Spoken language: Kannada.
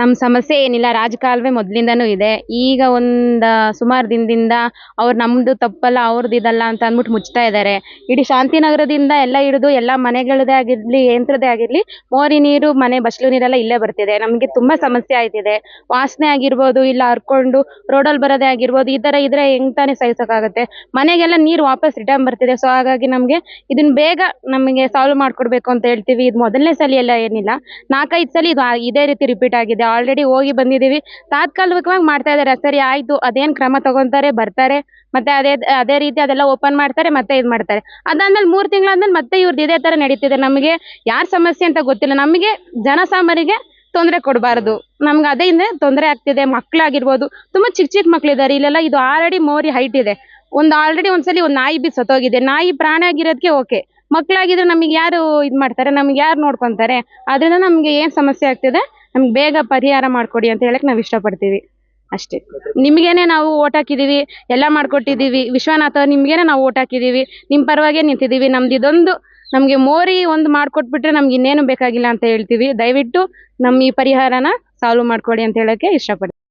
ನಮ್ಮ ಸಮಸ್ಯೆ ಏನಿಲ್ಲ, ರಾಜಕಾಲುವೆ ಮೊದಲಿಂದನೂ ಇದೆ. ಈಗ ಒಂದು ಸುಮಾರು ದಿನದಿಂದ ಅವ್ರು ನಮ್ಮದು ತಪ್ಪಲ್ಲ ಅವ್ರದ್ದು ಇದಲ್ಲ ಅಂತ ಅಂದ್ಬಿಟ್ಟು ಮುಚ್ತಾ ಇದ್ದಾರೆ ಇಡೀ ಶಾಂತಿನಗರದಿಂದ ಎಲ್ಲ ಹಿಡಿದು ಎಲ್ಲ ಮನೆಗಳದೇ ಆಗಿರಲಿ ಯಂತ್ರದೇ ಆಗಿರಲಿ, ಮೋರಿ ನೀರು, ಮನೆ ಬಸ್ಲು ನೀರೆಲ್ಲ ಇಲ್ಲೇ ಬರ್ತಿದೆ. ನಮಗೆ ತುಂಬ ಸಮಸ್ಯೆ ಆಯ್ತಿದೆ. ವಾಸನೆ ಆಗಿರ್ಬೋದು, ಇಲ್ಲ ಹರ್ಕೊಂಡು ರೋಡಲ್ಲಿ ಬರೋದೇ ಆಗಿರ್ಬೋದು, ಈ ಥರ ಇದ್ರೆ ಹೆಂಗ್ ತಾನೇ ಸಹಿಸೋಕ್ಕಾಗುತ್ತೆ? ಮನೆಗೆಲ್ಲ ನೀರು ವಾಪಸ್ ರಿಟರ್ನ್ ಬರ್ತಿದೆ. ಸೊ ಹಾಗಾಗಿ ನಮಗೆ ಇದನ್ನ ಬೇಗ ನಮಗೆ ಸಾಲ್ವ್ ಮಾಡ್ಕೊಡ್ಬೇಕು ಅಂತ ಹೇಳ್ತೀವಿ. ಇದು ಮೊದಲನೇ ಸಲ ಎಲ್ಲ ಏನಿಲ್ಲ. ನಾಲ್ಕೈದು ಸಲ ಇದು ಇದೇ ರೀತಿ ರಿಪೀಟ್ ಆಗಿದೆ. ಆಲ್ರೆಡಿ ಹೋಗಿ ಬಂದಿದ್ದೀವಿ. ತಾತ್ಕಾಲಿಕವಾಗಿ ಮಾಡ್ತಾ ಇದ್ದಾರೆ. ಸರಿ, ಆಯ್ತು. ಅದೇನ್ ಕ್ರಮ ತಗೊಂತಾರೆ, ಬರ್ತಾರೆ. ಮತ್ತೆ ಅದೇ ಅದೇ ರೀತಿ ಅದೆಲ್ಲ ಓಪನ್ ಮಾಡ್ತಾರೆ, ಮತ್ತೆ ಇದು ಮಾಡ್ತಾರೆ. ಅದಾದ್ಮೇಲೆ ಮೂರು ತಿಂಗಳಾದ್ಮೇಲೆ ಮತ್ತೆ ಇವ್ರದ್ದು ಇದೇ ತರ ನಡೀತಿದೆ. ನಮಗೆ ಯಾರ ಸಮಸ್ಯೆ ಅಂತ ಗೊತ್ತಿಲ್ಲ. ನಮಗೆ ಜನಸಾಮಾನ್ಯರಿಗೆ ತೊಂದರೆ ಕೊಡಬಾರ್ದು. ನಮ್ಗೆ ಅದೇ ತೊಂದರೆ ಆಗ್ತಿದೆ. ಮಕ್ಕಳಾಗಿರ್ಬೋದು ತುಂಬಾ ಚಿಕ್ಕ ಚಿಕ್ಕ ಮಕ್ಳಿದ್ದಾರೆ ಇಲ್ಲೆಲ್ಲ ಇದು ಆಲ್ರೆಡಿ ಮೋರಿ ಹೈಟ್ ಇದೆ. ಒಂದು ಆಲ್ರೆಡಿ ಒಂದ್ಸಲಿ ಒಂದು ನಾಯಿ ಬಿ ಸತ್ತೋಗಿದೆ. ನಾಯಿ ಪ್ರಾಣಿ ಆಗಿರೋದಕ್ಕೆ ಓಕೆ ಮಕ್ಕಳಾಗಿದ್ರೆ ನಮಗೆ ಯಾರು ಇದು ಮಾಡ್ತಾರೆ? ನಮ್ಗೆ ಯಾರು ನೋಡ್ಕೊತಾರೆ? ಅದರಿಂದ ನಮಗೆ ಏನು ಸಮಸ್ಯೆ ಆಗ್ತಿದೆ? ನಮ್ಗೆ ಬೇಗ ಪರಿಹಾರ ಮಾಡಿಕೊಡಿ ಅಂತ ಹೇಳಕ್ ನಾವು ಇಷ್ಟಪಡ್ತೀವಿ. ಅಷ್ಟೇ. ನಿಮಗೇನೆ ನಾವು ಓಟ್ ಹಾಕಿದೀವಿ, ಎಲ್ಲ ಮಾಡ್ಕೊಟ್ಟಿದೀವಿ. ವಿಶ್ವನಾಥ ನಿಮ್ಗೇನೆ ನಾವು ಓಟ್ ಹಾಕಿದೀವಿ. ನಿಮ್ಮ ಪರವಾಗಿ ನಿಂತಿದ್ದೀವಿ ನಮ್ದು ಇದೊಂದು, ನಮಗೆ ಮೋರಿ ಒಂದು ಮಾಡ್ಕೊಟ್ಬಿಟ್ರೆ ನಮ್ಗೆ ಇನ್ನೇನು ಬೇಕಾಗಿಲ್ಲ ಅಂತ ಹೇಳ್ತೀವಿ. ದಯವಿಟ್ಟು ನಮ್ಮ ಈ ಪರಿಹಾರನ ಸಾಲ್ವ್ ಮಾಡ್ಕೊಡಿ ಅಂತ ಹೇಳಕ್ಕೆ ಇಷ್ಟಪಡ್ತೀನಿ